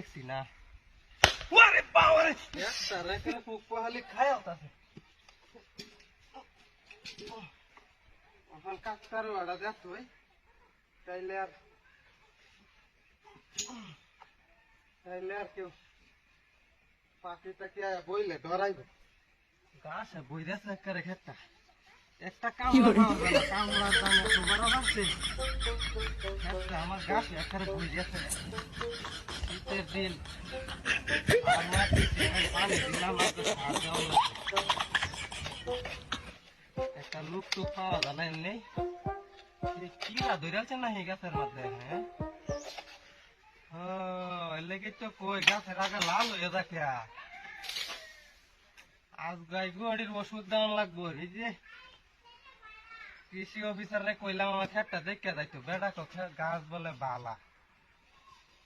দেখছি না। ওরে বাবারে! একটা রেখে পোক পাহালি খায় আলতাছে। এখন কাকতার ওটা দেখ তুই। তাইলে আর তাইলে আর কেউ পাখি টাকি আয়া বইলে ডরাইবে? গাছ একটা একটা দাম একটু বড় বাড়ছে একটা আমার গাছ একবারে বই গেছে শীতের লেগে তো কই গাছের আগে লাল হয়ে থাকে আজ গাই গুয়াড়ির ওষুধ দেওয়া লাগবো এই যে কৃষি অফিসারে কইলাম আমার খেতটা দেখে যাইতো, বেড়া গাছ বলে বালা।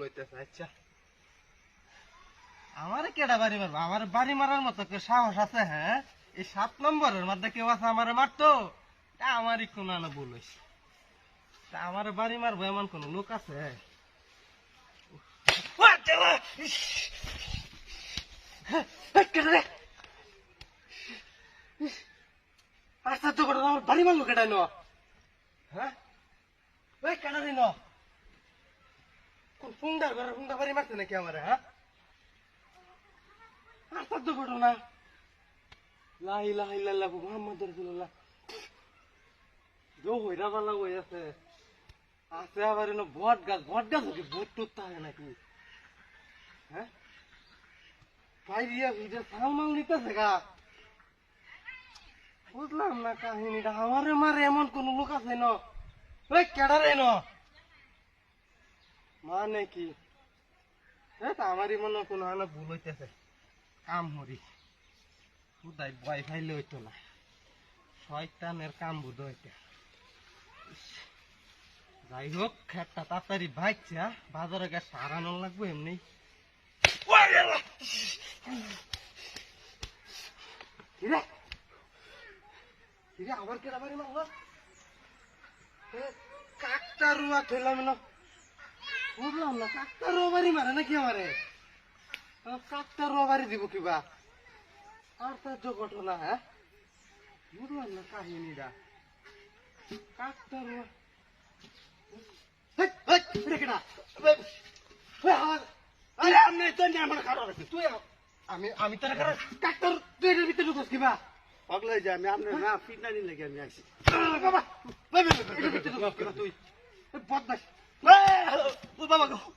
হইতেছে আচ্ছা। আমারে কেডা বাড়ি মারবো? আমার বাড়ি মারার মতো সাহস আছে হ্যাঁ? এই সাত নম্বরের মধ্যে কেউ আছে আমারে মারতো? আমারই কোনো আনা ভুল হয়েছে আমার বাড়ি মারবো এমন কোন লোক আছে? আচ্ছা তো করে আমার বাড়ি মারলো ন? হ্যাঁ? ওই কেটারি ন? কোন ঘরে ফুঙ্গা বাড়ি মারছে নাকি আমার হ্যাঁ? লাই লাই লাল্লাহ মোহাম্মদ রসুল্লাহ হইরা বালা হই আছে। আছে আবার এনে বট গাছ বট গাছ নাকি? ভূত টুত থাকে নাকি? হ্যাঁ? নিতেছে গা। বুঝলাম না কাহিনীটা। আমারে মারে এমন কোন লোক আছে ন কেডারে ন মানে কি? আমারই মনে কোনো হানা ভুল হইতেছে। কাম হরি খুদাই বয় ফাইলে হইতো না। শয়তানের কাম বুধ হইতে যাই হোক খেটটা তাড়াতাড়ি হ্যাঁ? বাজারে গিয়ে সারানো লাগবে এমনি। আবার মারলো? এ, কাকটা রুয়া থইলাম না। বুঝলাম না কাকটা রুয়া বাড়ি মারে নাকি আমারে? কাকটা রুয়া দিব কিবা আর তার যে ঘটনা হ্যাঁ? বুঝলাম না কাহিনীটা। কাকটা আমি আমি তোর কাকটার তুই এটার ভিতরে ঢুকস কিবা পাগলাই যে আমি আপনার না ফিটনানি লেগে আমি আসি। বাবা তুই? বদমাস বাবা গো